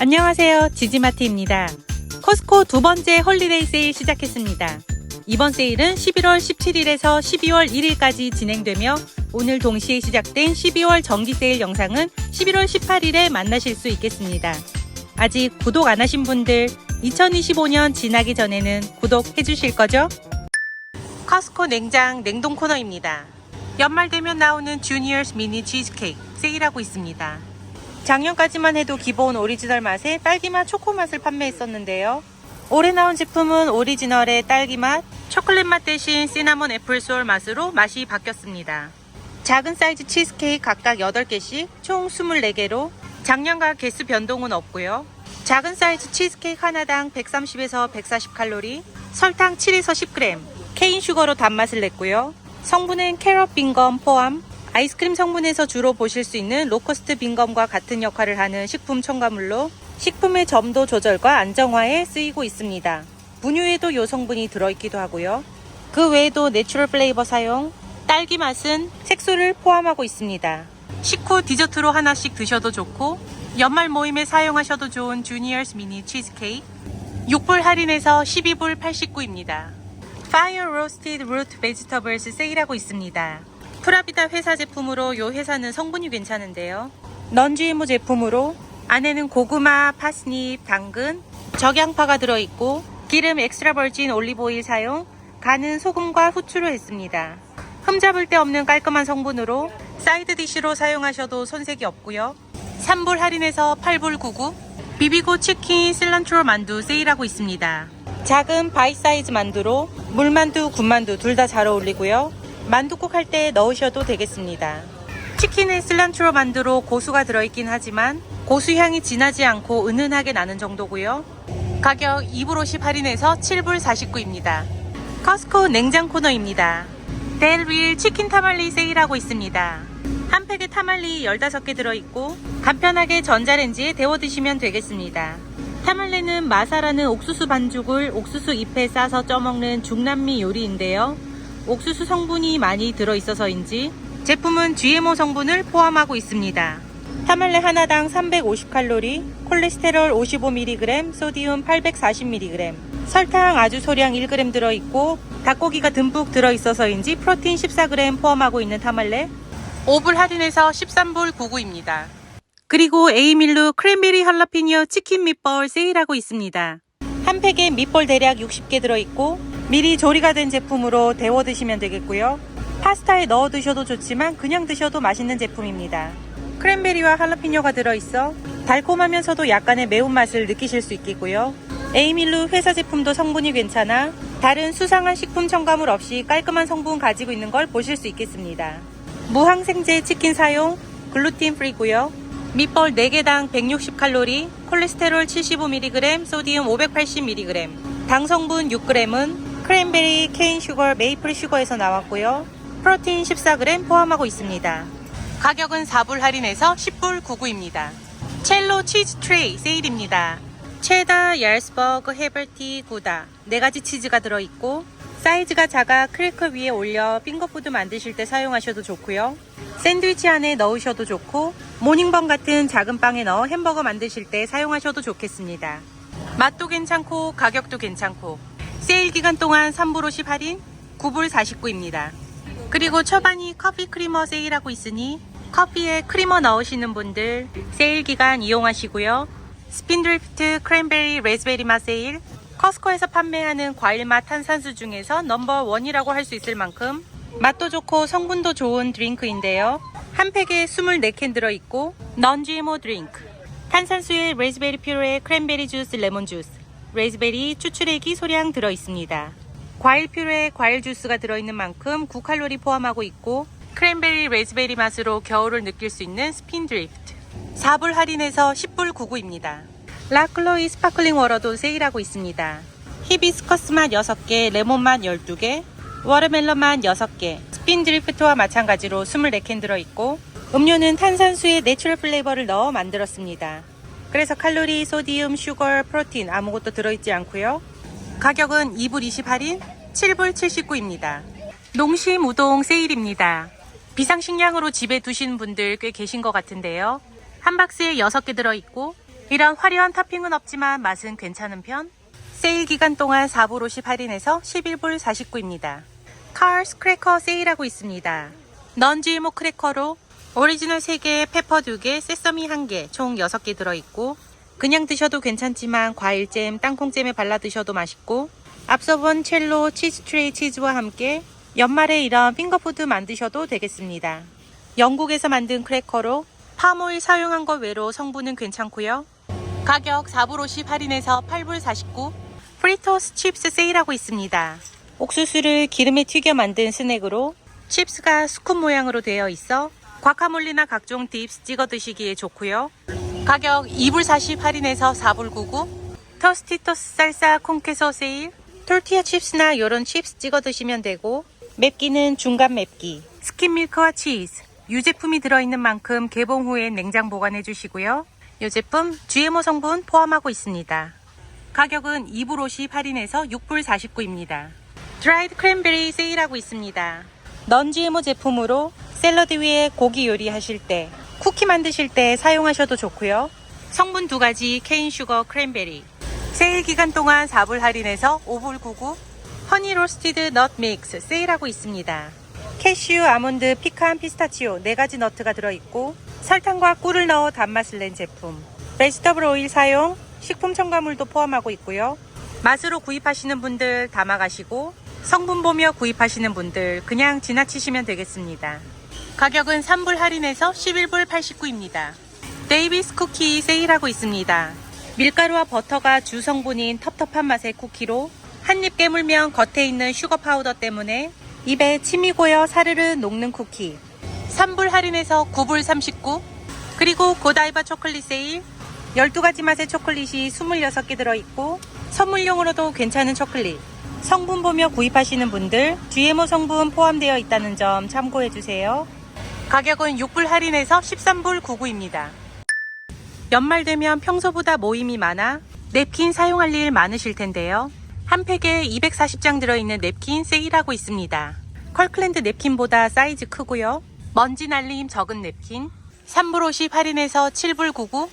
안녕하세요. 지지마트입니다. 코스코 두 번째 홀리데이 세일 시작했습니다. 이번 세일은 11월 17일에서 12월 1일까지 진행되며 오늘 동시에 시작된 12월 정기 세일 영상은 11월 18일에 만나실 수 있겠습니다. 아직 구독 안 하신 분들 2025년 지나기 전에는 구독해 주실 거죠? 커스코 냉장 냉동 코너입니다. 연말 되면 나오는 주니어스 미니 치즈케이크 세일하고 있습니다. 작년까지만 해도 기본 오리지널 맛의 딸기맛 초코맛을 판매했었는데요. 올해 나온 제품은 오리지널의 딸기맛, 초콜릿 맛 대신 시나몬 애플솔 맛으로 맛이 바뀌었습니다. 작은 사이즈 치즈케이크 각각 8개씩 총 24개로 작년과 개수 변동은 없고요. 작은 사이즈 치즈케이크 하나당 130에서 140칼로리, 설탕 7에서 10g, 케인 슈거로 단맛을 냈고요. 성분은 캐럿 빈검 포함, 아이스크림 성분에서 주로 보실 수 있는 로커스트 빈검과 같은 역할을 하는 식품 첨가물로 식품의 점도 조절과 안정화에 쓰이고 있습니다. 분유에도 요 성분이 들어있기도 하고요. 그 외에도 내추럴 플레이버 사용, 딸기 맛은 색소를 포함하고 있습니다. 식후 디저트로 하나씩 드셔도 좋고 연말 모임에 사용하셔도 좋은 주니어스 미니 치즈케이크 6불 할인해서 12불 89입니다. Fire Roasted Root Vegetables 세일하고 있습니다. 프라비다 회사 제품으로 이 회사는 성분이 괜찮은데요. 넌GMO 제품으로 안에는 고구마, 파스닙, 당근, 적양파가 들어있고 기름 엑스트라 버진 올리브오일 사용, 간은 소금과 후추로 했습니다. 흠잡을 데 없는 깔끔한 성분으로 사이드 디쉬로 사용하셔도 손색이 없고요. 3불 할인해서 8불 99 비비고 치킨 실란트로 만두 세일하고 있습니다. 작은 바이 사이즈 만두로 물만두, 군만두 둘 다 잘 어울리고요. 만두국 할 때 넣으셔도 되겠습니다. 치킨에 실란트로 만두로 고수가 들어있긴 하지만 고수 향이 진하지 않고 은은하게 나는 정도고요. 가격 2불 50 할인해서 7불 49입니다. 커스코 냉장 코너입니다. 델윌 치킨 타말리 세일하고 있습니다. 한 팩에 타말리 15개 들어있고 간편하게 전자레인지에 데워 드시면 되겠습니다. 타말레는 마사라는 옥수수 반죽을 옥수수 잎에 싸서 쪄먹는 중남미 요리인데요. 옥수수 성분이 많이 들어있어서인지 제품은 GMO 성분을 포함하고 있습니다. 타말레 하나당 350칼로리, 콜레스테롤 55mg, 소디움 840mg, 설탕 아주 소량 1g 들어있고 닭고기가 듬뿍 들어있어서인지 프로틴 14g 포함하고 있는 타말레 5불 할인해서 13불 99입니다. 그리고 에이밀루 크랜베리 할라피뇨 치킨 밑볼 세일하고 있습니다. 한 팩에 밑볼 대략 60개 들어있고 미리 조리가 된 제품으로 데워 드시면 되겠고요. 파스타에 넣어 드셔도 좋지만 그냥 드셔도 맛있는 제품입니다. 크랜베리와 할라피뇨가 들어있어 달콤하면서도 약간의 매운맛을 느끼실 수 있겠고요. 에이밀루 회사 제품도 성분이 괜찮아 다른 수상한 식품 첨가물 없이 깔끔한 성분 가지고 있는 걸 보실 수 있겠습니다. 무항생제 치킨 사용, 글루틴 프리고요. 밑벌 4개당 160칼로리, 콜레스테롤 75mg, 소디움 580mg, 당 성분 6g은 크랜베리, 케인 슈거, 메이플 슈거에서 나왔고요. 프로틴 14g 포함하고 있습니다. 가격은 4불 할인해서 10불 99입니다. 첼로 치즈 트레이 세일입니다. 체다, 얄스버그, 헤벌티, 구다 4가지 치즈가 들어있고 사이즈가 작아 크래커 위에 올려 핑거푸드 만드실 때 사용하셔도 좋고요. 샌드위치 안에 넣으셔도 좋고 모닝번 같은 작은 빵에 넣어 햄버거 만드실 때 사용하셔도 좋겠습니다. 맛도 괜찮고 가격도 괜찮고 세일 기간 동안 3불 50 할인 9불 49입니다. 그리고 초반이 커피 크리머 세일하고 있으니 커피에 크리머 넣으시는 분들 세일 기간 이용하시고요. 스핀드리프트 크랜베리 레즈베리 맛 세일 커스코에서 판매하는 과일맛 탄산수 중에서 넘버 원이라고 할 수 있을 만큼 맛도 좋고 성분도 좋은 드링크인데요. 한 팩에 24캔 들어있고 넌-GMO 드링크 탄산수에 레즈베리 퓨레 크랜베리 주스 레몬 주스 레즈베리 추출액이 소량 들어 있습니다. 과일 퓨레 과일 주스가 들어있는 만큼 9칼로리 포함하고 있고 크랜베리 레즈베리 맛으로 겨울을 느낄 수 있는 스핀 드리프트 4불 할인해서 10불 99입니다. 라클로이 스파클링 워러도 세일하고 있습니다. 히비스커스 맛 6개, 레몬 맛 12개, 워터멜론 맛 6개, 스핀 드리프트와 마찬가지로 24캔 들어있고 음료는 탄산수에 내추럴 플레이버를 넣어 만들었습니다. 그래서 칼로리, 소디움, 슈거, 프로틴 아무것도 들어있지 않고요. 가격은 2불 20 할인 7불 79입니다. 농심 우동 세일입니다. 비상식량으로 집에 두신 분들 꽤 계신 것 같은데요. 한 박스에 6개 들어있고 이런 화려한 토핑은 없지만 맛은 괜찮은 편. 세일 기간 동안 4불 50 할인해서 11불 49입니다. 카스 크래커 세일하고 있습니다. 넌 GMO 크래커로 오리지널 3개, 페퍼 2개, 세서미 1개, 총 6개 들어있고 그냥 드셔도 괜찮지만 과일잼, 땅콩잼에 발라 드셔도 맛있고 앞서 본 첼로 치즈 트레이 치즈와 함께 연말에 이런 핑거푸드 만드셔도 되겠습니다. 영국에서 만든 크래커로 파모일 사용한 것 외로 성분은 괜찮고요. 가격 4불 50 할인해서 8불 49 프리토스 칩스 세일하고 있습니다. 옥수수를 기름에 튀겨 만든 스낵으로 칩스가 스쿱 모양으로 되어 있어 과카몰리나 각종 딥스 찍어 드시기에 좋고요. 가격 2불 40 할인해서 4불 99 토스티토스 쌀사 콩케소 세일 톨티아 칩스나 이런 칩스 찍어 드시면 되고 맵기는 중간 맵기 스킨 밀크와 치즈 유제품이 들어있는 만큼 개봉 후에 냉장 보관해 주시고요. 이 제품 GMO 성분 포함하고 있습니다. 가격은 2불 50 할인해서 6불 49입니다. 드라이드 크랜베리 세일하고 있습니다. 넌 GMO 제품으로 샐러드 위에 고기 요리하실 때, 쿠키 만드실 때 사용하셔도 좋고요. 성분 두 가지 케인 슈거 크랜베리. 세일 기간 동안 4불 할인해서 5불 99. 허니 로스티드 넛 믹스 세일하고 있습니다. 캐슈, 아몬드, 피칸, 피스타치오 네 가지 너트가 들어있고 설탕과 꿀을 넣어 단맛을 낸 제품. 베지터블 오일 사용, 식품 첨가물도 포함하고 있고요. 맛으로 구입하시는 분들 담아가시고 성분 보며 구입하시는 분들 그냥 지나치시면 되겠습니다. 가격은 3불 할인해서 11불 89입니다. 데이비스 쿠키 세일하고 있습니다. 밀가루와 버터가 주 성분인 텁텁한 맛의 쿠키로 한입 깨물면 겉에 있는 슈거 파우더 때문에 입에 침이 고여 사르르 녹는 쿠키. 3불 할인해서 9불 39. 그리고 고다이바 초콜릿 세일. 12가지 맛의 초콜릿이 26개 들어있고 선물용으로도 괜찮은 초콜릿. 성분 보며 구입하시는 분들 GMO 성분 포함되어 있다는 점 참고해주세요. 가격은 6불 할인해서 13불 99입니다. 연말 되면 평소보다 모임이 많아 냅킨 사용할 일 많으실 텐데요. 한 팩에 240장 들어있는 냅킨 세일하고 있습니다. 컬클랜드 냅킨보다 사이즈 크고요. 먼지 날림 적은 냅킨 3불 50 할인해서 7불 99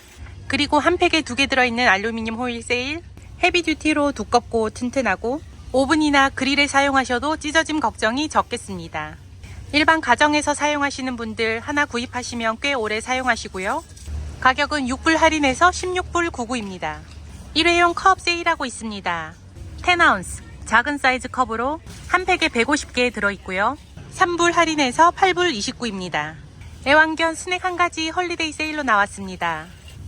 그리고 한 팩에 두 개 들어있는 알루미늄 호일 세일 헤비듀티로 두껍고 튼튼하고 오븐이나 그릴에 사용하셔도 찢어짐 걱정이 적겠습니다. 일반 가정에서 사용하시는 분들 하나 구입하시면 꽤 오래 사용하시고요. 가격은 6불 할인해서 16불 99입니다. 일회용 컵 세일하고 있습니다. 10아운스 작은 사이즈 컵으로 한 팩에 150개 들어있고요. 3불 할인해서 8불 29입니다. 애완견 스낵 한 가지 헐리데이 세일로 나왔습니다.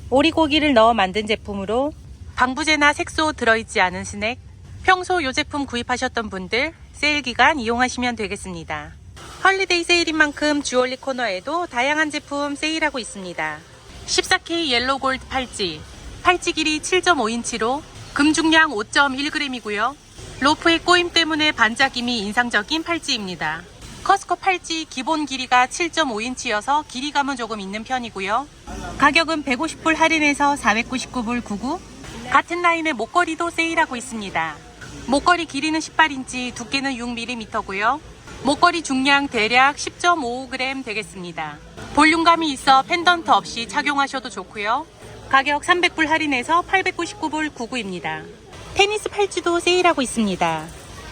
오리고기를 넣어 만든 제품으로 방부제나 색소 들어있지 않은 스낵 평소 요 제품 구입하셨던 분들 세일 기간 이용하시면 되겠습니다. 헐리데이 세일인 만큼 주얼리 코너에도 다양한 제품 세일하고 있습니다. 14K 옐로우 골드 팔찌 팔찌 길이 7.5인치로 금 중량 5.1g이고요. 로프의 꼬임 때문에 반짝임이 인상적인 팔찌입니다. 커스코 팔찌 기본 길이가 7.5인치여서 길이감은 조금 있는 편이고요. 가격은 150불 할인해서 499불 99. 같은 라인의 목걸이도 세일하고 있습니다. 목걸이 길이는 18인치, 두께는 6mm고요. 목걸이 중량 대략 10.55g 되겠습니다. 볼륨감이 있어 펜던트 없이 착용하셔도 좋고요. 가격 300불 할인해서 899불 99입니다. 테니스 팔찌도 세일하고 있습니다.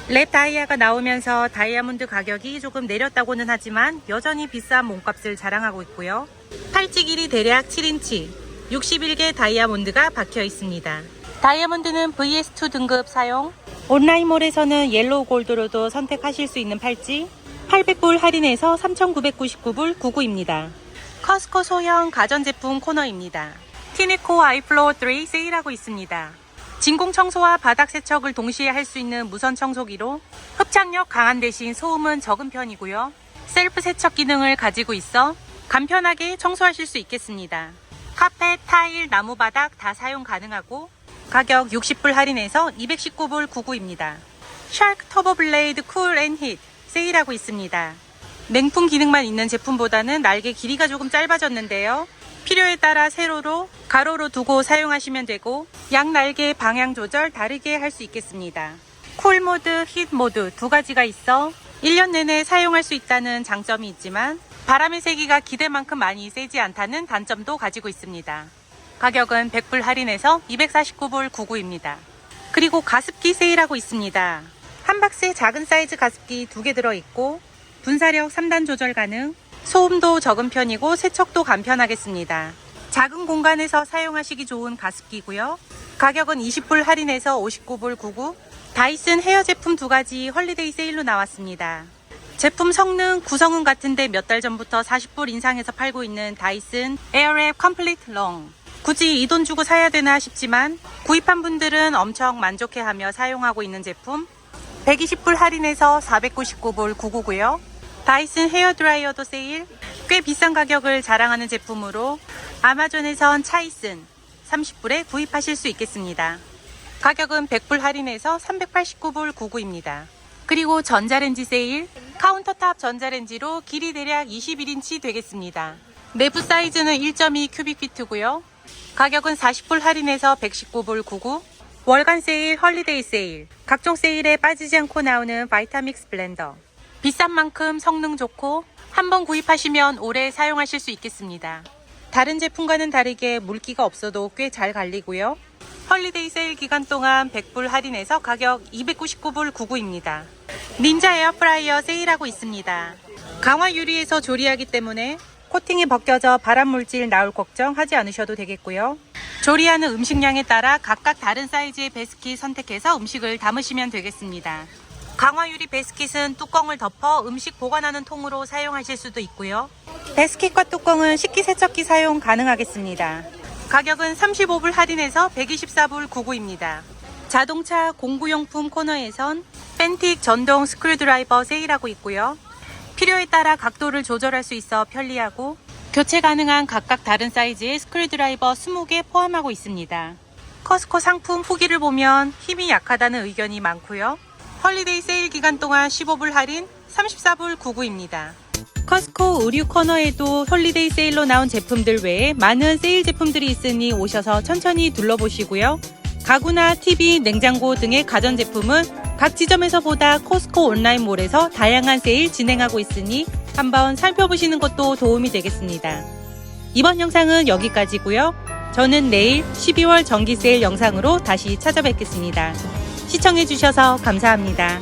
랩 다이아가 나오면서 다이아몬드 가격이 조금 내렸다고는 하지만 여전히 비싼 몸값을 자랑하고 있고요. 팔찌 길이 대략 7인치, 61개 다이아몬드가 박혀 있습니다. 다이아몬드는 VS2 등급 사용, 온라인몰에서는 옐로우 골드로도 선택하실 수 있는 팔찌, 800불 할인해서 3,999불 99입니다. 커스코 소형 가전제품 코너입니다. 티네코 아이플로어 3 세일하고 있습니다. 진공 청소와 바닥 세척을 동시에 할 수 있는 무선 청소기로 흡착력 강한 대신 소음은 적은 편이고요. 셀프 세척 기능을 가지고 있어 간편하게 청소하실 수 있겠습니다. 카펫, 타일, 나무 바닥 다 사용 가능하고 가격 60불 할인해서 219불 99입니다. 샤크 터보 블레이드 쿨 앤 힛 세일하고 있습니다. 냉풍 기능만 있는 제품보다는 날개 길이가 조금 짧아졌는데요. 필요에 따라 세로로 가로로 두고 사용하시면 되고 양 날개 방향 조절 다르게 할 수 있겠습니다. 쿨 모드, 힛 모드 두 가지가 있어 1년 내내 사용할 수 있다는 장점이 있지만 바람의 세기가 기대만큼 많이 세지 않다는 단점도 가지고 있습니다. 가격은 100불 할인해서 249불 99입니다. 그리고 가습기 세일하고 있습니다. 한 박스에 작은 사이즈 가습기 두개 들어있고 분사력 3단 조절 가능, 소음도 적은 편이고 세척도 간편하겠습니다. 작은 공간에서 사용하시기 좋은 가습기고요. 가격은 20불 할인해서 59불 99. 다이슨 헤어 제품 두 가지 헐리데이 세일로 나왔습니다. 제품 성능, 구성은 같은데 몇 달 전부터 40불 인상해서 팔고 있는 다이슨 에어랩 컴플리트 롱. 굳이 이 돈 주고 사야 되나 싶지만 구입한 분들은 엄청 만족해하며 사용하고 있는 제품 120불 할인해서 499불 99고요. 다이슨 헤어 드라이어도 세일. 꽤 비싼 가격을 자랑하는 제품으로 아마존에선 차이슨 30불에 구입하실 수 있겠습니다. 가격은 100불 할인해서 389불 99입니다. 그리고 전자레인지 세일. 카운터탑 전자레인지로 길이 대략 21인치 되겠습니다. 내부 사이즈는 1.2 큐빅피트고요. 가격은 40불 할인해서 119불 99. 월간 세일, 헐리데이 세일. 각종 세일에 빠지지 않고 나오는 바이타믹스 블렌더. 비싼 만큼 성능 좋고 한번 구입하시면 오래 사용하실 수 있겠습니다. 다른 제품과는 다르게 물기가 없어도 꽤 잘 갈리고요. 헐리데이 세일 기간 동안 100불 할인해서 가격 299불 99입니다. 닌자 에어프라이어 세일하고 있습니다. 강화 유리에서 조리하기 때문에 코팅이 벗겨져 발암 물질 나올 걱정하지 않으셔도 되겠고요. 조리하는 음식량에 따라 각각 다른 사이즈의 베스킷 선택해서 음식을 담으시면 되겠습니다. 강화 유리 베스킷은 뚜껑을 덮어 음식 보관하는 통으로 사용하실 수도 있고요. 베스킷과 뚜껑은 식기세척기 사용 가능하겠습니다. 가격은 35불 할인해서 124불 99입니다. 자동차 공구용품 코너에선 펜틱 전동 스크류드라이버 세일하고 있고요. 필요에 따라 각도를 조절할 수 있어 편리하고 교체 가능한 각각 다른 사이즈의 스크류드라이버 20개 포함하고 있습니다. 커스코 상품 후기를 보면 힘이 약하다는 의견이 많고요. 헐리데이 세일 기간 동안 15불 할인 34불 99입니다. 커스코 의류 코너에도 헐리데이 세일로 나온 제품들 외에 많은 세일 제품들이 있으니 오셔서 천천히 둘러보시고요. 가구나 TV, 냉장고 등의 가전제품은 각 지점에서 보다 코스코 온라인몰에서 다양한 세일 진행하고 있으니 한번 살펴보시는 것도 도움이 되겠습니다. 이번 영상은 여기까지고요. 저는 내일 12월 정기 세일 영상으로 다시 찾아뵙겠습니다. 시청해주셔서 감사합니다.